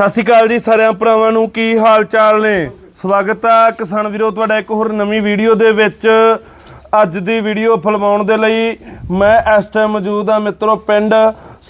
ਸਤਿ ਸ਼੍ਰੀ ਅਕਾਲ ਜੀ ਸਾਰਿਆਂ ਭਰਾਵਾਂ ਨੂੰ, ਕੀ ਹਾਲ ਚਾਲ ਨੇ? ਸਵਾਗਤ ਆ ਕਿਸਾਨ ਵੀਰੋ, ਤੁਹਾਡਾ ਇੱਕ ਹੋਰ ਨਵੀਂ ਵੀਡੀਓ ਦੇ ਵਿੱਚ। ਅੱਜ ਦੀ ਵੀਡੀਓ ਫਿਲਮਾਉਣ ਦੇ ਲਈ ਮੈਂ ਇਸ ਟਾਈਮ ਮੌਜੂਦ ਹਾਂ ਮਿੱਤਰੋ ਪਿੰਡ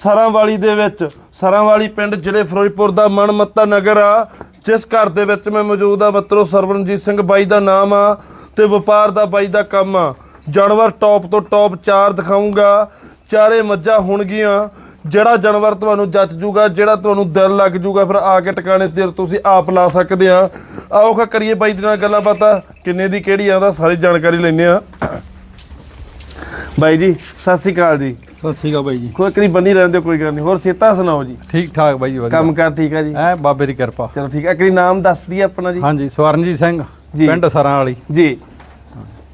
ਸਰਾਂਵਾਲੀ ਦੇ ਵਿੱਚ। ਸਰਾਂਵਾਲੀ ਪਿੰਡ ਜ਼ਿਲ੍ਹੇ ਫਿਰੋਜ਼ਪੁਰ ਦਾ ਮਨਮੱਤਾ ਨਗਰ ਆ, ਜਿਸ ਘਰ ਦੇ ਵਿੱਚ ਮੈਂ ਮੌਜੂਦ ਆ ਮਿੱਤਰੋ ਸਰਵਨਜੀਤ ਸਿੰਘ ਬਾਈ ਦਾ ਨਾਮ ਆ ਤੇ ਵਪਾਰ ਦਾ ਬਾਈ ਦਾ ਕੰਮ ਆ। ਜਾਨਵਰ ਟੌਪ ਤੋਂ ਟੌਪ ਚਾਰ ਦਿਖਾਉਂਗਾ ਚਾਰੇ ਮੱਝਾਂ ਹੋਣਗੀਆਂ। ਜਿਹੜਾ ਜਾਨਵਰ ਤੁਹਾਨੂੰ ਜੱਚ ਜੂਗਾ ਜਿਹੜਾ ਤੁਹਾਨੂੰ ਦਿਲ ਲੱਗ ਜੂਗਾ ਫਿਰ ਆ ਕੇ ਟਿਕਾਣੇ ਤੇ ਤੁਸੀਂ ਆਪ ਲਾ ਸਕਦੇ ਆ। ਆਓ ਖਾ ਕਰੀਏ ਬਾਈ ਦੇ ਨਾਲ ਗੱਲਾਂ ਬਾਤਾਂ। ਕਿੰਨੇ ਦੀ ਕਿਹੜੀ ਆ ਉਹਦਾ ਸਾਰੀ ਜਾਣਕਾਰੀ ਲੈਣੇ ਆ। ਬਾਈ ਜੀ ਸਤਿ ਸ਼੍ਰੀ ਅਕਾਲ ਜੀ। ਸਤਿ ਸ਼੍ਰੀ ਅਕਾਲ ਬਾਈ ਜੀ। ਕੋਈ ਕਰੀ ਬੰਨੀ ਰਹਿੰਦੇ ਕੋਈ ਗੱਲ ਨਹੀਂ। ਹੋਰ ਸੇਤਾ ਸੁਣਾਓ ਜੀ? ਠੀਕ ਠਾਕ ਬਾਈ ਜੀ ਕੰਮ ਕਾਰ ਠੀਕ ਆ ਜੀ? ਐ ਬਾਬੇ ਦੀ ਕਿਰਪਾ। ਚਲੋ ਠੀਕ ਆ ਕਰੀ ਨਾਮ ਦੱਸ ਦਈਏ ਆਪਣਾ ਜੀ। ਹਾਂਜੀ ਸਵਰਨਜੀਤ ਸਿੰਘ। ਪਿੰਡ ਸਰਾਂ ਵਾਲੀ ਜੀ।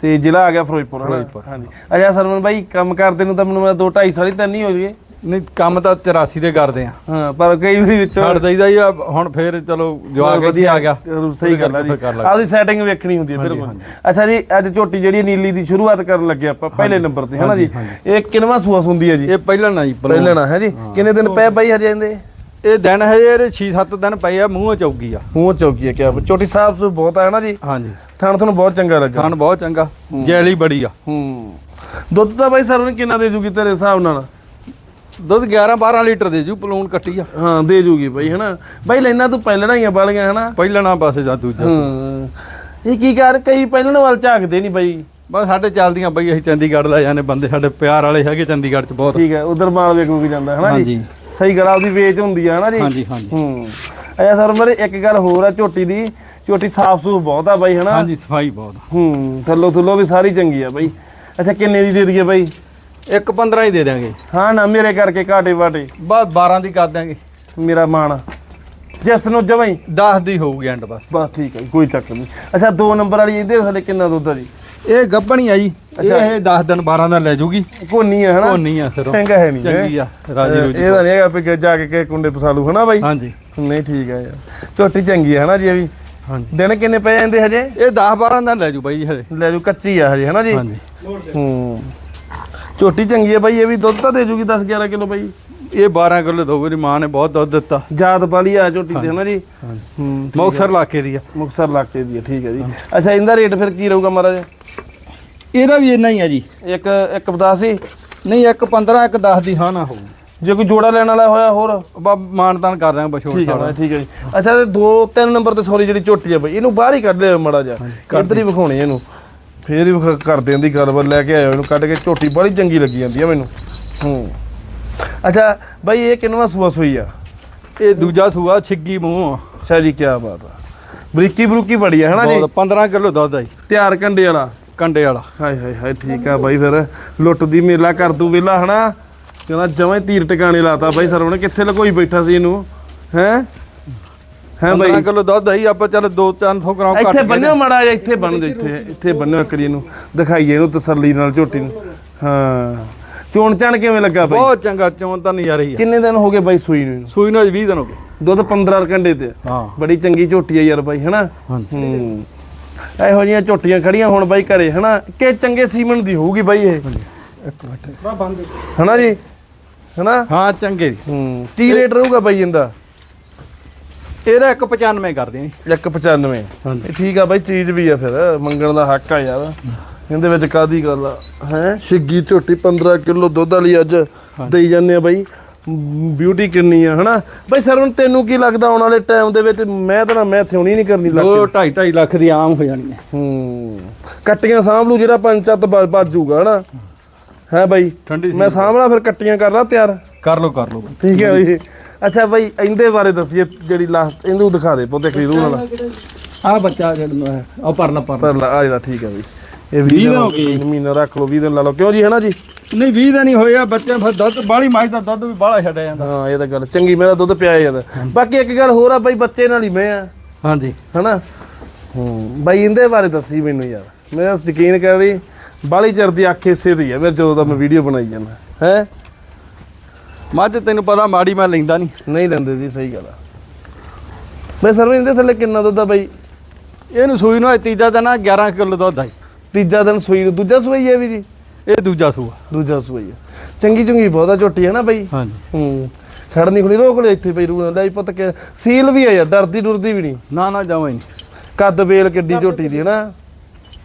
ਤੇ ਜ਼ਿਲ੍ਹਾ ਆ ਗਿਆ ਫਿਰੋਜ਼ਪੁਰ। ਹਾਂਜੀ। ਅੱਛਾ ਸਰਵਨ ਬਾਈ ਕੰਮ ਕਰਦੇ ਨੂੰ ਤਾਂ ਮੈਨੂੰ 2 2.5 ਸਾਲ ਹੀ ਤਾਂ ਨਹੀਂ ਹੋ ਜੂਗੇ ਨਹੀਂ ਕੰਮ ਤਾਂ 84 ਦੇ ਕਰਦੇ ਆ। ਹਾਂ ਪਰ ਕਈ ਵਾਰੀ ਵਿੱਚੋਂ ਛੱਡ ਦਈਦਾ ਹੀ ਆ ਹੁਣ ਫੇਰ ਚਲੋ ਜਵਾਕ ਵਧੀਆ ਆ ਗਿਆ। ਸਹੀ ਗੱਲ ਆ ਜੀ। ਆਪਦੀ ਸੈਟਿੰਗ ਵੇਖਣੀ ਹੁੰਦੀ ਹੈ ਬਿਲਕੁਲ ਅੱਛਾ ਜੀ ਅੱਜ ਝੋਟੀ ਜਿਹੜੀ ਨੀਲੀ ਦੀ ਸ਼ੁਰੂਆਤ ਕਰਨ ਲੱਗੇ ਆਪਾਂ ਪਹਿਲੇ ਨੰਬਰ ਤੇ ਹੈਨਾ ਜੀ? ਇਹ ਕਿੰਨਵਾਂ ਸੂਆ ਹੁੰਦੀ ਹੈ ਜੀ? ਇਹ ਪਹਿਲਾਂ ਨਾ ਜੀ ਪਹਿਲਾਂ। ਨਾ ਹੈ ਜੀ? ਕਿੰਨੇ ਦਿਨ ਪਏ ਬਾਈ ਹਜੇ ਜਾਂਦੇ ਇਹ ਦਿਨ ਹੈ ਇਹਦੇ 6-7 ਦਿਨ ਪਏ ਆ ਮੂੰਹ ਚੌਗੀ ਆ। ਮੂੰਹ ਚੌਕੀ ਹੈ ਕਿਆ ਝੋਟੀ ਸਾਹਿਬ ਸੂ ਬਹੁਤ ਹੈ ਨਾ ਜੀ? ਹਾਂਜੀ। ਥਣ ਤੁਹਾਨੂੰ ਬਹੁਤ ਚੰਗਾ ਲੱਗਾ। ਖਾਣ ਬਹੁਤ ਚੰਗਾ ਜੈਲੀ ਬੜੀ ਆ। ਹੂੰ। ਦੁੱਧ ਤਾਂ ਬਾਈ ਸਰਵਨ ਕਿੰਨਾ ਦੇ ਜੂਗੀ ਤੇਰੇ ਹਿਸਾਬ ਨਾਲ? ਦੁੱਧ 11-12 ਲੀਟਰ ਦੇ ਜੂ ਪਲੂਣ ਕੱਟੀ ਆ। ਹਾਂ ਦੇ ਜੂਗੀ ਬਾਈ ਹੈਨਾ? ਬਾਈ ਲੈਣਾ ਤੂੰ ਪਹਿਲਣਾ ਹੀ ਆ ਬਾਲੀਆਂ ਹੈਨਾ? ਪਹਿਲਾਂ ਨਾ ਪਾਸੇ ਜਾਂ ਦੂਜਾ। ਹਾਂ। ਇਹ ਕੀ ਕਰ ਕਈ ਪਹਿਲਣ ਵੱਲ ਝਾਕਦੇ ਨਹੀਂ ਬਾਈ। ਬਸ ਸਾਡੇ ਚੱਲਦੀਆਂ ਬਈ ਅਸੀਂ ਚੰਡੀਗੜ੍ਹ ਲੈ ਜਾਂਦੇ ਬੰਦੇ ਸਾਡੇ ਪਿਆਰ ਵਾਲੇ ਹੈਗੇ ਚੰਡੀਗੜ੍ਹ ਚ ਬਹੁਤ। ਠੀਕ ਹੈ ਉਧਰ ਮਾਲ ਵੇਖ ਵੀ ਜਾਂਦਾ ਹੈਨਾ ਜੀ? ਸਹੀ ਗੱਲ ਆ ਉਹਦੀ ਵੇਚ ਹੁੰਦੀ ਆ ਹੈਨਾ ਜੀ? ਹਾਂਜੀ ਹਾਂਜੀ। ਹੂੰ। ਅੱਛਾ ਸਰ ਮੇਰੇ ਇੱਕ ਗੱਲ ਹੋਰ ਆ ਝੋਟੀ ਦੀ। ਝੋਟੀ ਸਾਫ਼ ਸੂਫ ਬਹੁਤ ਆ ਬਾਈ ਹਨਾ? ਹਾਂਜੀ ਸਫ਼ਾਈ ਬਹੁਤ ਹੂੰ ਥੱਲੋ ਥੱਲੋ ਵੀ ਸਾਰੀ ਚੰਗੀ ਆ ਬਾਈ। ਅੱਛਾ ਕਿੰਨੇ ਦੀ ਦੇ ਦਈਏ ਬਾਈ? ਇੱਕ 15 ਹੀ ਦੇ ਦਿਆਂਗੇ। ਹਾਂ ਨਾ ਮੇਰੇ ਕਰਕੇ ਘਾਟੇ ਵਾਟੇ। ਬਸ 12 ਦੀ ਕਰ ਦਿਆਂਗੇ। ਮੇਰਾ ਮਾਣ ਜਿਸ ਨੂੰ ਜਵਾਈ 10 ਦੀ ਹੋਊਗੀ ਐਂਡ ਬਸ। ਬਸ ਠੀਕ ਹੈ ਜੀ, ਕੋਈ ਚੱਕਰ ਨਹੀਂ। ਅੱਛਾ ਦੋ ਨੰਬਰ ਵਾਲੀ ਇਹਦੇ ਥੱਲੇ ਕਿੰਨਾ ਦੁੱਧ ਆ ਜੀ? ਇਹ ਗੱਬਣੀ ਆ ਜੀ। ਇਹ 10 ਦਿਨ 12 ਦਿਨ ਲੈ ਜੂਗੀ। ਕੋਨੀ ਆ ਹਨਾ? ਕੋਨੀ ਆ ਸਿਰੋਂ। ਚੰਗਾ ਹੈ ਨਹੀਂ ਚੰਗੀ ਆ ਰਾਜੀ ਰੂਜੀ ਇਹਦਾ ਨਹੀਂ ਹੈਗਾ ਵੀ ਕਿ ਜਾ ਕੇ ਕਿਸੇ ਕੁੰਡੇ ਫਸਾਲੂ ਹਨਾ ਬਾਈ? ਹਾਂਜੀ। ਨਹੀਂ ਠੀਕ ਹੈ ਯਾਰ। ਝੋਟੀ ਚੰਗੀ ਆ ਹਨਾ ਜੀ ਇਹ ਵੀ? ਹਾਂਜੀ। ਦਿਨ ਕਿੰਨੇ ਪਏ ਜਾਂਦੇ ਹਜੇ? ਇਹ 10 12 ਦਿਨ ਲੈ ਜੂ ਬਾਈ ਜੀ ਹਜੇ। ਲੈ ਜੂ ਕੱਚੀ ਆ ਹਜੇ ਹਨਾ ਜੀ? ਹਾਂਜੀ। ਹੂੰ। ਝੋਟੀ ਚੰਗੀ ਹੈ ਬਾਈ ਇਹ ਵੀ ਦੁੱਧ ਤਾਂ ਦੇ ਜੂਗੀ 10 11 ਕਿਲੋ ਬਾਈ। ਇਹ 12 ਕਿਲੋ ਦੋ ਮੇਰੀ ਮਾਂ ਨੇ ਬਹੁਤ ਦੁੱਧ ਦਿੱਤਾ। ਜਾਤ ਵਾਲੀ ਆ ਝੋਟੀ ਤੇ ਹਨਾ ਜੀ? ਹੂੰ ਮੌਕਸਰ ਇਲਾਕੇ ਦੀ ਆ। ਮੁਕਸਰ ਇਲਾਕੇ ਦੀ ਹੈ ਠੀਕ ਹੈ ਜੀ। ਅੱਛਾ ਇਹਦਾ ਰੇਟ ਫਿਰ ਕੀ ਰਹੂਗਾ ਮਹਾਰਾਜ? ਇਹਦਾ ਵੀ ਇੰਨਾ ਹੀ ਆ ਜੀ। ਇੱਕ ਇੱਕ ਬਤਾਸੀ ਨਹੀਂ ਇੱਕ 15 ਇੱਕ 10 ਦੀ ਹਾਂ ਨਾ ਹੋਊ। ਜੇ ਕੋਈ ਜੋੜਾ ਲੈਣ ਵਾਲਾ ਹੋਇਆ ਹੋਰ? ਬਾ ਮਾਨਤਾਨ ਕਰ ਦਿਆਂਗੇ ਬਸ਼ੋਰ ਠੀਕ ਹੈ ਠੀਕ ਹੈ ਜੀ। ਅੱਛਾ ਤੇ ਦੋ ਤਿੰਨ ਨੰਬਰ ਤੇ ਸੌਰੀ ਜਿਹੜੀ ਝੋਟੀ ਆ ਬਾਈ ਇਹਨੂੰ ਬਾਹਰ ਹੀ ਕੱਢ ਲਿਓ ਮੜਾ ਜਾ ਇੱਧਰ ਹੀ ਵਿਖਾਉਣੀ ਇਹਨੂੰ। ਫੇਰ ਹੀ ਕਰਦੇ ਆਂ ਦੀ ਗੱਲਬਾਤ ਲੈ ਕੇ ਆਇਓ ਇਹਨੂੰ ਕੱਢ ਕੇ ਝੋਟੀ ਬੜੀ ਚੰਗੀ ਲੱਗੀ ਜਾਂਦੀ ਆ ਮੈਨੂੰ। ਹੂੰ। ਅੱਛਾ ਬਾਈ ਇਹ ਕਿੰਨਵਾ ਸੂਆ ਸੂਈ ਆ? ਇਹ ਦੂਜਾ ਸੂਆ ਛਿੱਗੀ ਮੂੰਹ ਅੱਛਾ ਜੀ ਕੀ ਬਾਤ ਆ। ਬਰੀਕੀ ਬਰੂਕੀ ਬੜੀ ਆ ਹਨਾ ਜੀ? ਬਹੁਤ 15 ਕਿਲੋ ਦੁੱਧ ਆ ਜੀ। ਤਿਆਰ ਕੰਡੇ ਵਾਲਾ? ਕੰਡੇ ਵਾਲਾ। ਹਾਏ ਹਾਏ ਹਾਏ ਠੀਕ ਆ ਬਾਈ ਫਿਰ। ਲੁੱਟ ਦੀ ਮੇਲਾ ਕਰ ਦੂ ਵੇਲਾ ਹਨਾ? ਕਹਿੰਦਾ ਜਮਾਂ ਹੀ ਤੀਰ ਟਿਕਾਣੇ ਲਾਤਾ ਬਾਈ ਸਰਵਣ ਕਿੱਥੇ ਲਕੋਈ ਬੈਠਾ ਸੀ ਇਹਨੂੰ? ਹੈ? ਹੈ ਬਾਈ। 15 ਕਿਲੋ ਦੁੱਧ ਜੀ ਆਪਾਂ ਚੱਲ 2-400 ਗ੍ਰਾਮ ਘੱਟ ਇੱਥੇ ਬੰਨਿਓ ਮੜਾ ਜਾ ਇੱਥੇ ਬੰਨ ਦੇ ਇੱਥੇ ਇੱਥੇ ਬੰਨਿਓ ਕਰੀ ਇਹਨੂੰ। ਦਿਖਾਈਏ ਇਹਨੂੰ ਤਸੱਲੀ ਨਾਲ ਝੋਟੀ ਨੂੰ। ਹਾਂ। ਚੋਣ ਚਣ ਕਿਵੇਂ ਲੱਗਾ ਬਾਈ? ਬਹੁਤ ਚੰਗਾ ਚੋਣ ਤਾਂ ਨਜ਼ਾਰਾ ਹੀ ਆ। ਕਿੰਨੇ ਦਿਨ ਹੋ ਗਏ ਬਾਈ ਸੂਈ ਨੂੰ ਇਹਨੂੰ? ਸੂਈ ਨੂੰ ਅੱਜ 20 ਦਿਨ ਹੋ ਗਏ। ਦੁੱਧ 15 ਘੰਟੇ ਤੇ। ਆ। ਹਾਂ। ਬੜੀ ਚੰਗੀ ਝੋਟੀ ਆ ਯਾਰ ਬਾਈ ਹਨਾ? ਹੂੰ। ਇਹੋ ਜਿਹੀਆਂ ਝੋਟੀਆਂ ਖੜੀਆਂ ਹੁਣ ਬਾਈ ਘਰੇ ਹਨਾ? ਕਿ ਚੰਗੇ ਸੀਮਨ ਦੀ ਹੋਊਗੀ ਬਾਈ ਇਹ? ਇੱਕ ਮਿੰਟ। ਹਨਾ ਜੀ? ਹਨਾ? ਹਾਂ ਚੰਗੇ। ਜੀ। ਹੂੰ। ਕੀ ਰੇਟ ਰਹੂਗਾ ਬਾਈ ਇਹਦਾ? ਇਹਦਾ 195 ਕਰਦੇ ਆ ਜੀ। 195 ਹਾਂਜੀ। ਇਹ ਠੀਕ ਆ ਬਾਈ ਚੀਜ਼ ਵੀ ਆ ਫਿਰ ਮੰਗਣ ਦਾ ਹੱਕ ਆ ਯਾਰ। ਇਹਦੇ ਵਿੱਚ ਕਾਦੀ ਗੱਲ ਆ? ਹੈ? ਛਿੱਗੀ ਝੋਟੀ 15 ਕਿਲੋ ਦੁੱਧ ਵਾਲੀ ਅੱਜ ਦੇਈ ਜਾਂਦੇ ਆ ਬਾਈ। ਬਿਊਟੀ ਕਿੰਨੀ ਆ ਹਨਾ? ਬਾਈ ਸਰਵਨ ਤੈਨੂੰ ਕੀ ਲੱਗਦਾ ਆਉਣ ਵਾਲੇ ਟਾਈਮ ਦੇ ਵਿੱਚ? ਮੈਂ ਤਾਂ ਨਾ ਮੈਂ ਥਿਉਣੀ ਨਹੀਂ ਕਰਨੀ ਲੱਗ ਦੋ 2.5 ਲੱਖ ਦੀ ਆਮ ਹੋ ਜਾਣੀ ਹੈ। ਹੂੰ। ਕੱਟੀਆਂ ਸਾਂਭ ਲੂ ਜਿਹੜਾ ਪੰਚਤ ਵੱਜ ਜਾਊਗਾ ਹਨਾ? ਹੈ। ਬਾਈ? ਮੈਂ ਸਾਂਭਲਾ ਫਿਰ ਕੱਟੀਆਂ ਕਰ ਲਾ ਤਿਆਰ? ਕਰ ਲੋ ਕਰ ਲੋ ਠੀਕ ਹੈ ਬਈ। ਅੱਛਾ ਬਾਈ ਇਹਦੇ ਬਾਰੇ ਦੱਸੀਏ ਜਿਹੜੀ ਲਾਸਟ ਇਹਨੂੰ ਦਿਖਾ ਦੇ ਪੋਤੇ ਖਰੀਦੂ ਵਾਲਾ ਆ ਬੱਚਾ ਜਿਹੜਾ ਹੈ ਉਹ ਪਰਲਾ ਪਰਲਾ। ਪਰ ਆ ਜਿਹੜਾ ਠੀਕ ਹੈ ਬਈ। ਇਹ 20 ਵੀਹ ਦਿਨ ਹੋ ਗਏ ਮਹੀਨਾ ਰੱਖ ਲਓ 20 ਦਿਨ ਲਾ ਲਓ। ਕਿਉਂ ਜੀ ਹੈ ਨਾ ਜੀ? ਨਹੀਂ 20 ਦਿਨ ਹੀ ਹੋਏ ਆ ਬੱਚੇ ਫਿਰ ਦੁੱਧ ਬਾਹਲੀ ਮਾਈ ਦਾ ਦੁੱਧ ਵੀ ਬਾਹਲਾ ਛੱਡਿਆ ਜਾਂਦਾ। ਹਾਂ ਇਹ ਤਾਂ ਗੱਲ ਚੰਗੀ ਮੇਰਾ ਦੁੱਧ ਪਿਆ ਜਾਂਦਾ। ਬਾਕੀ ਇੱਕ ਗੱਲ ਹੋਰ ਆ ਬਾਈ ਬੱਚੇ ਨਾਲ ਹੀ ਮੈਂ ਆ। ਹਾਂਜੀ। ਹਨਾ? ਹੂੰ ਬਾਈ ਇਹਦੇ ਬਾਰੇ ਦੱਸੀ ਮੈਨੂੰ ਯਾਰ। ਮੈਂ ਯਕੀਨ ਕਰ ਰਹੀ ਬਾਲੀ ਚਿਰ ਦੀ ਅੱਖ ਇਸੇ ਦੀ ਆ ਮੇਰੇ ਜਦੋਂ ਦਾ ਮੈਂ ਵੀਡੀਓ ਬਣਾਈ ਜਾਂਦਾ। ਹੈ? ਮੱਝ ਤੈਨੂੰ ਪਤਾ ਮਾੜੀ ਮੈਂ ਲੈਂਦਾ ਨਹੀਂ। ਨਹੀਂ ਲੈਂਦੇ ਜੀ ਸਹੀ ਗੱਲ ਆ। ਬਈ ਸਰ ਇਹਦੇ ਥੱਲੇ ਕਿੰਨਾ ਦੁੱਧ ਆ ਬਾਈ? ਇਹਨੂੰ ਸੂਈ ਨੂੰ ਅੱਜ ਤੀਜਾ ਦਿਨ ਆ 11 ਕਿਲੋ ਦੁੱਧ ਆਈ ਤੀਜਾ ਦਿਨ ਸੂਈ ਨੂੰ ਦੂਜਾ ਸੂਈ ਹੈ ਵੀ ਜੀ? ਇਹ ਦੂਜਾ ਸੂਆ। ਦੂਜਾ ਸੂਈ ਹੈ ਚੰਗੀ ਚੰਗੀ ਬਹੁਤਾ ਝੋਟੀ ਹੈ ਨਾ ਬਾਈ? ਹਾਂਜੀ। ਹੂੰ ਖੜਨੀ ਖੁਣੀ ਰੋਕ ਲੈ ਇੱਥੇ ਪਈ ਰੂ ਲੈ ਪੁੱਤ ਕੇ ਸੀਲ ਵੀ ਆ ਯਾਰ ਡਰਦੀ ਡੁਰਦੀ ਵੀ ਨਹੀਂ ਨਾ ਨਾ ਜਾਵਾਂ ਹੀ ਕੱਦ ਵੇਲ ਕਿੱਡੀ ਝੋਟੀ ਦੀ ਹੈ ਨਾ।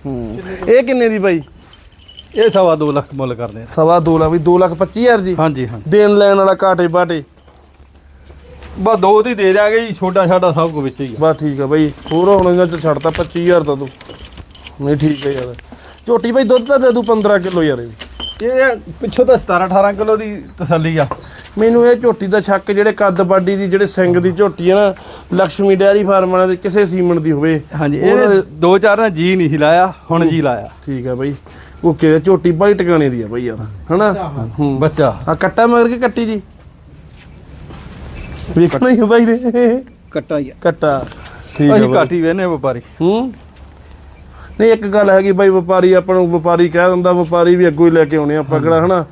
ਹੂੰ ਇਹ ਕਿੰਨੇ ਦੀ ਬਾਈ? ਇਹ ਸਵਾ 2 ਲੱਖ ਮੁੱਲ ਕਰਦੇ ਆ। ਸਵਾ 2 ਲੱਖ ਵੀ 2 ਲੱਖ 25000 ਜੀ? ਹਾਂਜੀ ਹਾਂਜੀ। ਦੇਣ ਲੈਣ ਵਾਲਾ ਕਾਟੇ ਬਾਟੇ। ਬਸ ਦੋ ਦੀ ਦੇ ਜਾਗੇ ਜੀ ਛੋਟਾ ਛਾਟਾ ਸਭ ਕੁਝ ਵਿੱਚ ਹੀ ਆ। ਬਸ ਠੀਕ ਆ ਬਾਈ ਹੋਰ ਹੁਣ ਇਹਨਾਂ ਚ ਛੱਡਤਾ 25000 ਤਾਂ ਤੂੰ। ਨਹੀਂ ਠੀਕ ਹੈ ਯਾਰ। ਝੋਟੀ ਬਾਈ ਦੁੱਧ ਤਾਂ ਦੇ ਦੂ 15 ਕਿਲੋ ਯਾਰ ਇਹ ਪਿੱਛੋਂ ਤਾਂ 17 18 ਕਿਲੋ ਦੀ ਤਸੱਲੀ ਆ। ਮੈਨੂੰ ਇਹ ਝੋਟੀ ਦਾ ਸ਼ੱਕ ਜਿਹੜੇ ਕੱਦ ਬਾਡੀ ਦੀ ਜਿਹੜੇ ਸਿੰਘ ਦੀ ਝੋਟੀ ਹੈ ਨਾ ਲక్ష్ਮੀ ਡੈਰੀ ਫਾਰਮ ਵਾਲਿਆਂ ਦੇ ਕਿਸੇ ਸੀਮਨ ਦੀ ਹੋਵੇ। ਹਾਂਜੀ ਇਹ ਦੇ- ਚਾਰ ਨਾਲ ਜੀ ਨਹੀਂ ਲਾਇਆ ਹੁਣ ਜੀ ਲਾਇਆ। ਠੀਕ ਆ ਬਾਈ। ਓਕੇ ਝੋਟੀ ਬੜੀ ਟਿਕਾਣੇ ਦੀ ਆ ਬਾਈ ਯਾਰ ਹਨਾ? ਹੂੰ। ਬੱਚਾ। ਆ ਕੱਟਾ ਮਗਰ ਕੇ ਕੱਟੀ ਜੀ? ਵੇਖਣਾ ਹੀ ਆ ਬਾਈ ਨੇ। ਕੱਟਾ ਹੀ ਆ। ਕੱਟਾ। ਠੀਕ ਆ ਅਸੀਂ ਬਾਈ। ਹੀ ਵੇਨੇ ਵਪਾਰੀ। ਹੂੰ। ਨਹੀਂ ਇੱਕ ਗੱਲ ਹੈਗੀ ਬਾਈ ਵਪਾਰੀ ਆਪਾਂ ਨੂੰ ਵਪਾਰੀ ਕਹਿ ਦਿੰਦਾ ਵਪਾਰੀ ਵੀ ਅੱਗੋਂ ਹੀ ਲੈ ਕੇ ਆਉਣੇ ਆ ਆਪਾਂ ਕਿਹੜਾ ਹਨਾ?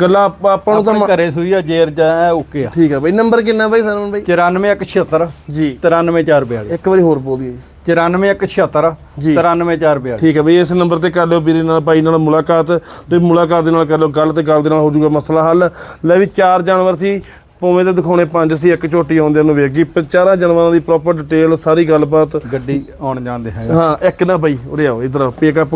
ਗੱਲਾਂ ਆਪਾਂ ਆਪਾਂ ਨੂੰ ਤਾਂ ਆਪਣੇ ਮ- ਘਰੇ ਸੂਈ ਆ ਜੇਰ ਜਾ ਓਕੇ ਆ। ਠੀਕ ਆ ਬਾਈ। ਨੰਬਰ ਕਿੰਨਾ ਬਾਈ ਸਰਵਨ ਬਾਈ? 94176 ਜੀ। 93442 ਇੱਕ ਵਾਰੀ ਹੋਰ ਬੋਲ ਦਿਓ ਜੀ। 94176 ਜੀ। 93442 ਠੀਕ ਹੈ ਬਈ ਇਸ ਨੰਬਰ ਤੇ ਕਰ ਲਿਓ ਵੀਰੇ ਨਾਲ ਬਾਈ ਨਾਲ ਮੁਲਾਕਾਤ ਤੇ ਮੁਲਾਕਾਤ ਦੇ ਨਾਲ ਕਰ ਲਿਓ ਗੱਲ ਤੇ ਗੱਲ ਦੇ ਨਾਲ ਹੋ ਜਾਊਗਾ ਮਸਲਾ ਹੱਲ। ਲੈ ਵੀ ਚਾਰ ਜਾਨਵਰ ਸੀ ਪੋਵੇਂ ਤੇ ਦਿਖਾਉਣੇ ਪੰਜ ਸੀ ਇੱਕ ਝੋਟੀ ਆਉਂਦੇ ਨੂੰ ਵੇਖ ਗਈ। ਪ- ਚਾਰਾਂ ਜਾਨਵਰਾਂ ਦੀ ਪ੍ਰੋਪਰ ਡਿਟੇਲ ਸਾਰੀ ਗੱਲਬਾਤ। ਗੱਡੀ ਆਉਣ ਜਾਂਦੇ ਹੈਗਾ। ਹਾਂ ਇੱਕ ਨਾ ਬਾਈ ਉਰੇ ਆਓ ਇਧਰ ਪਿਕਅਪ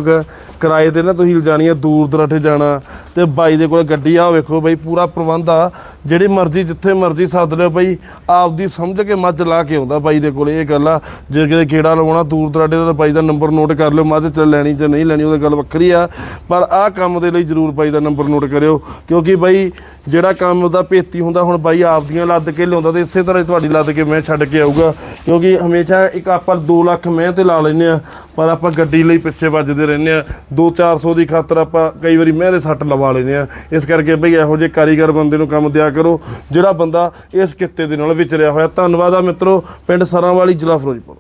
ਕਿਰਾਏ ਤੇ ਨਾ ਤੁਸੀਂ ਲਿਜਾਣੀ ਆ ਦੂਰ ਦਰਾਠੇ ਜਾਣਾ। ਤੇ ਬਾਈ ਦੇ ਕੋਲ ਗੱਡੀ ਆ ਵੇਖੋ ਬਾਈ ਪੂਰਾ ਪ੍ਰਬੰਧ ਆ। ਜਿਹੜੀ ਮਰਜ਼ੀ ਜਿੱਥੇ ਮਰਜ਼ੀ ਸੱਦ ਲਿਓ ਬਾਈ, ਆਪਦੀ ਸਮਝ ਕੇ ਮੱਝ ਲਾ ਕੇ ਆਉਂਦਾ ਬਾਈ ਦੇ ਕੋਲ, ਇਹ ਗੱਲ ਆ। ਜੇ ਕਿਤੇ ਗੇੜਾ ਲਵਾਉਣਾ ਦੂਰ ਦਰਾਡੇ ਦਾ ਤਾਂ ਬਾਈ ਦਾ ਨੰਬਰ ਨੋਟ ਕਰ ਲਿਓ, ਮੱਝ ਤੇ ਲੈਣੀ ਜਾਂ ਨਹੀਂ ਲੈਣੀ, ਉਹਦੀ ਗੱਲ ਵੱਖਰੀ ਆ। ਪਰ ਆਹ ਕੰਮ ਦੇ ਲਈ ਜ਼ਰੂਰ ਬਾਈ ਦਾ ਨੰਬਰ ਨੋਟ ਕਰਿਓ, ਕਿਉਂਕਿ ਬਾਈ ਜਿਹੜਾ ਕੰਮ ਉਹਦਾ ਭੇਤੀ ਹੁੰਦਾ, ਹੁਣ ਬਾਈ ਆਪਦੀਆਂ ਲੱਦ ਕੇ ਲਿਆਉਂਦਾ ਤੇ ਇਸੇ ਤਰ੍ਹਾਂ ਹੀ ਤੁਹਾਡੀ ਲੱਦ ਕੇ ਮੈਂ ਛੱਡ ਕੇ ਆਊਗਾ। ਕਿਉਂਕਿ ਹਮੇਸ਼ਾ ਇੱਕ ਆਪਾਂ 2 ਲੱਖ ਮੈਂ ਤੇ ਲਾ ਲੈਨੇ ਆ ਪਰ ਆਪਾਂ ਗੱਡੀ ਲਈ ਪਿੱਛੇ ਵੱਜਦੇ ਰਹਿੰਦੇ ਆ 2-400 ਦੀ ਖਾਤਰ ਆਪਾਂ ਕਈ ਵਾਰੀ ਮੈਂ ਦੇ ਸੱਟ ਲਵਾ ਲੈਨੇ ਆ ਇਸ ਕਰਕੇ ਬਈ ਇਹੋ ਜਿਹੇ ਕਾਰੀਗਰ ਬੰਦੇ ਨੂੰ ਕੰਮ ਦਿਆ ਕਰੋ, ਜਿਹੜਾ ਬੰਦਾ ਇਸ ਕਿੱਤੇ ਦੇ ਨਾਲ ਵਿਚਰਿਆ ਹੋਇਆ। ਧੰਨਵਾਦ ਆ ਮਿੱਤਰੋ, ਪਿੰਡ ਸਰਾਂ ਵਾਲੀ, ਜ਼ਿਲ੍ਹਾ ਫਿਰੋਜ਼ਪੁਰ।